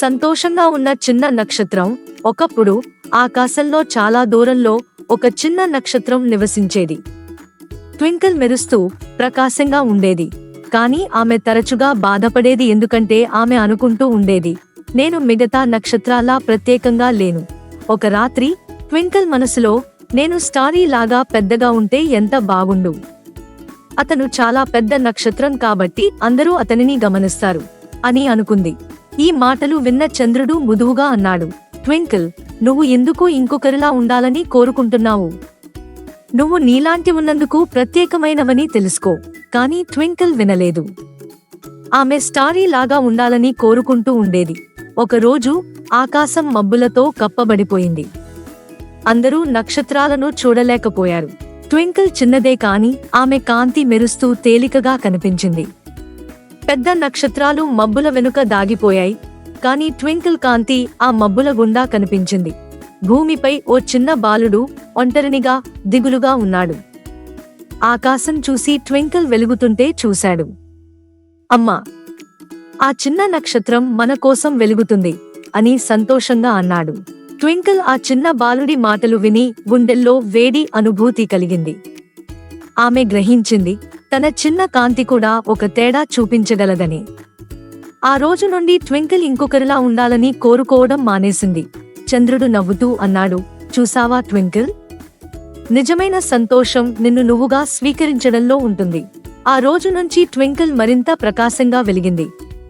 సంతోషంగా ఉన్న చిన్న నక్షత్రం ఒకప్పుడు ఆకాశంలో చాలా దూరంలో ఒక చిన్న నక్షత్రం నివసించేది. ట్వింకిల్ మెరుస్తూ ప్రకాశంగా ఉండేది. కానీ ఆమె తరచుగా బాధపడేది ఎందుకంటే ఆమె అనుకుంటూ ఉండేది నేను మిగతా నక్షత్రాలా ప్రత్యేకంగా లేను. ఒక రాత్రి ట్వింకిల్ మనసులో నేను స్టారీ లాగా పెద్దగా ఉంటే ఎంత బాగుండు. అతను చాలా పెద్ద నక్షత్రం కాబట్టి అందరూ అతనిని గమనిస్తారు అని అనుకుంది. ఈ మాటలు విన్న చంద్రుడు ముదువుగా అన్నాడు. ట్వింకిల్ నువ్వు ఎందుకు ఇంకొకరిలా ఉండాలని కోరుకుంటున్నావు? నువ్వు నీలాంటి ఉన్నందుకు ప్రత్యేకమైనవని తెలుసుకో. కానీ ట్వింకిల్ వినలేదు. ఆమె స్టారీ లాగా ఉండాలని కోరుకుంటూ ఉండేది. ఒకరోజు ఆకాశం మబ్బులతో కప్పబడిపోయింది. అందరూ నక్షత్రాలను చూడలేకపోయారు. ట్వింకిల్ చిన్నదే కాని ఆమె కాంతి మెరుస్తూ తేలికగా కనిపించింది. పెద్ద నక్షత్రాలు మబ్బుల వెనుక దాగిపోయాయి. కాని ట్వింకిల్ కాంతి ఆ మబ్బుల గుండా కనిపించింది. భూమిపై ఓ చిన్న బాలుడు ఒంటరినిగా దిగులుగా ఉన్నాడు. ఆకాశం చూసి ట్వింకిల్ వెలుగుతుంటే చూశాడు. అమ్మా! ఆ చిన్న నక్షత్రం మన కోసం వెలుగుతుంది అని సంతోషంగా అన్నాడు. ట్వింకిల్ ఆ చిన్న బాలుడి మాటలు విని గుండెల్లో వేడి అనుభూతి కలిగింది. ఆమె గ్రహించింది తన చిన్న కాంతి కూడా ఒక తేడా చూపించగలదని. ఆ రోజు నుండి ట్వింకిల్ ఇంకొకరిలా ఉండాలని కోరుకోవడం మానేసింది. చంద్రుడు నవ్వుతూ అన్నాడు చూసావా ట్వింకిల్? నిజమైన సంతోషం నిన్ను నువ్వుగా స్వీకరించడంలో ఉంటుంది. ఆ రోజు నుంచి ట్వింకిల్ మరింత ప్రకాశంగా వెలిగింది.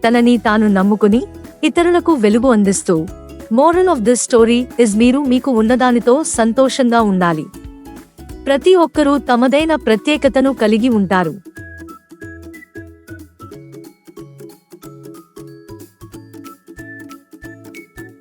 తనని తాను నమ్ముకుని ఇతరులకు వెలుగు అందిస్తూ moral of this story is మీరు మీకు ఉన్నదానితో సంతోషంగా ఉండాలి. ప్రతి ఒక్కరూ తమదైన ప్రత్యేకతను కలిగి ఉంటారు.